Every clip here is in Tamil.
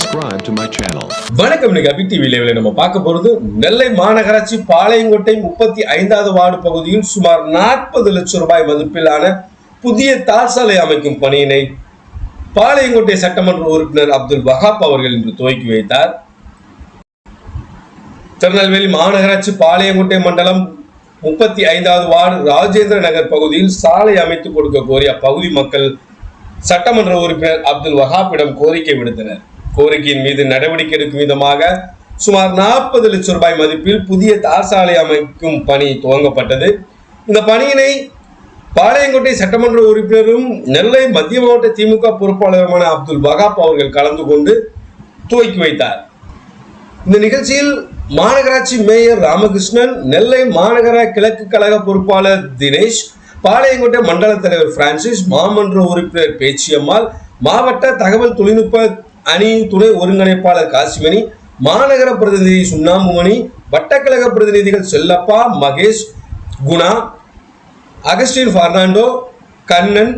subscribe to my channel. வணக்கம். நிகா அபி டிவி லைவ்ல நம்ம பார்க்க போறது நெல்லை மாநகராட்சி பாளையங்கோட்டை முப்பத்தி ஐந்தாவது வார்டு பகுதியில் சுமார் நாற்பது லட்சம் ரூபாய் மதிப்பிலான புதிய தார் சாலை அமைக்கும் பணியினை பாளையங்கோட்டை சட்டமன்ற உறுப்பினர் அப்துல் வஹாப் அவர்கள் இன்று துவக்கி வைத்தார். திருநெல்வேலி மாநகராட்சி பாளையங்கோட்டை மண்டலம் முப்பத்தி ஐந்தாவது வார்டு ராஜேந்திர நகர் பகுதியில் சாலை அமைத்துக் கொடுக்க கோரி அப்பகுதி மக்கள் சட்டமன்ற உறுப்பினர் அப்துல் வஹாப்பிடம் கோரிக்கை விடுத்தனர். கோரிக்கையின் மீது நடவடிக்கை எடுக்கும் விதமாக சுமார் நாற்பது லட்சம் ரூபாய் மதிப்பில் புதிய தார் சாலை அமைக்கும் பணி துவங்கப்பட்டது. இந்த பணியினை பாளையங்கோட்டை சட்டமன்ற உறுப்பினரும் நெல்லை மத்திய மாவட்ட திமுக பொறுப்பாளருமான அப்துல் வஹாப் அவர்கள் கலந்து கொண்டு துவக்கி வைத்தார். இந்த நிகழ்ச்சியில் மாநகராட்சி மேயர் ராமகிருஷ்ணன் நெல்லை மாநகர கிழக்கு கழக பொறுப்பாளர் தினேஷ் பாளையங்கோட்டை மண்டல தலைவர் பிரான்சிஸ் மாமன்ற உறுப்பினர் பேச்சியம்மாள் மாவட்ட தகவல் தொழில்நுட்ப அணியின் துணை ஒருங்கிணைப்பாளர் காசிமணி மாநகர பிரதிநிதி சுண்ணாம்புமணி வட்டக்கழக பிரதிநிதிகள் செல்லப்பா மகேஷ் குணா அகஸ்டின் ஃபர்னாண்டோ கண்ணன்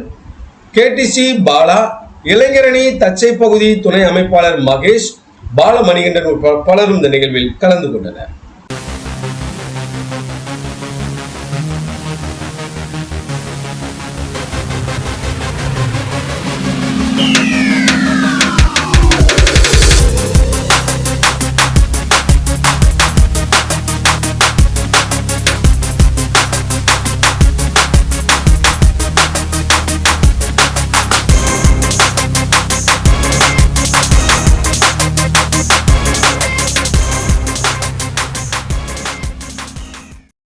கேடிசி பாலா இளைஞரணி தச்சை பகுதி துணை அமைப்பாளர் மகேஷ் பாலமணிகண்டன் பலரும் இந்த நிகழ்வில் கலந்து கொண்டனர்.